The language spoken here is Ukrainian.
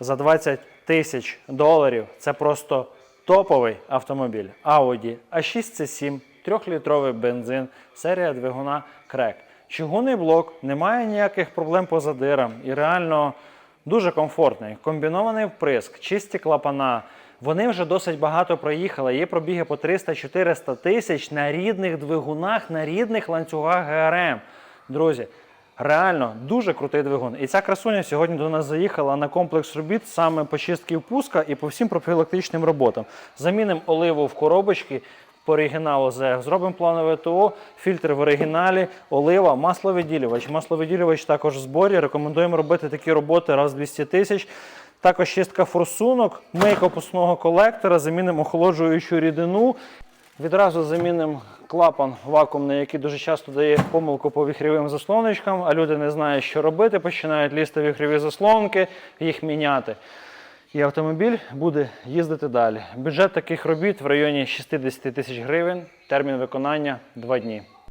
за 20 тисяч доларів. Це просто топовий автомобіль. Audi A6 C7, 3-літровий бензин, серія двигуна Крек. Чугунний блок, немає ніяких проблем по задирам і реально дуже комфортний. Комбінований вприск, чисті клапана. Вони вже досить багато проїхали. Є пробіги по 300-400 тисяч на рідних двигунах, на рідних ланцюгах ГРМ. Друзі, реально дуже крутий двигун. І ця красуня сьогодні до нас заїхала на комплекс робіт саме по чистки впуска і по всім профілактичним роботам. Замінимо оливу в коробочки. По оригіналу ЗЕГ. Зробимо планове ТО, фільтр в оригіналі, олива, масловиділювач. Масловиділювач також в зборі. Рекомендуємо робити такі роботи раз в 200 тисяч. Також чистка форсунок, мийка опускного колектора, замінимо охолоджуючу рідину. Відразу замінимо клапан вакуумний, який дуже часто дає помилку по віхрівим заслоночкам, а люди не знають, що робити, починають лізти віхріві заслонки, їх міняти. І автомобіль буде їздити далі. Бюджет таких робіт в районі 60 тисяч гривень, термін виконання 2 дні.